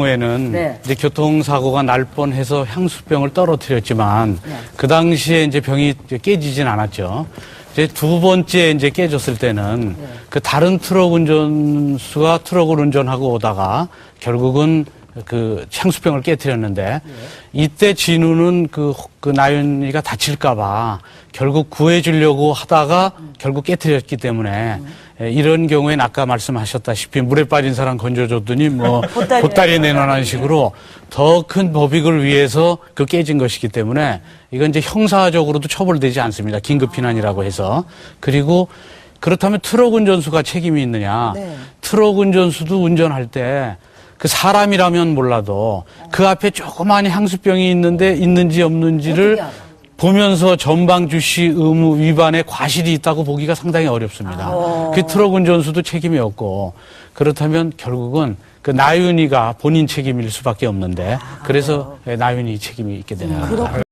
경우에는 네. 이제 교통사고가 날 뻔해서 향수병을 떨어뜨렸지만 네. 그 당시에 이제 병이 깨지진 않았죠. 이제 두 번째 이제 깨졌을 때는 네. 그 다른 트럭 운전수가 트럭을 운전하고 오다가 결국은 그 향수병을 깨뜨렸는데 네. 이때 진우는 그, 그 나윤이가 다칠까봐 결국 구해주려고 하다가 결국 깨뜨렸기 때문에 음. 예, 이런 경우에는 아까 말씀하셨다시피 물에 빠진 사람 건져줬더니 뭐 보따리 보따리에 내놓는 식으로 더 큰 법익을 위해서 그 깨진 것이기 때문에 이건 이제 형사적으로도 처벌되지 않습니다. 긴급 피난이라고 해서 그리고 그렇다면 트럭 운전수가 책임이 있느냐? 네. 트럭 운전수도 운전할 때 그 사람이라면 몰라도 그 앞에 조그마한 향수병이 있는데 있는지 없는지를? 보면서 전방 주시 의무 위반의 과실이 있다고 보기가 상당히 어렵습니다. 그 트럭 운전수도 책임이 없고 그렇다면 결국은 그 나윤이가 본인 책임일 수밖에 없는데 그래서 나윤이 책임이 있게 되는 겁니다.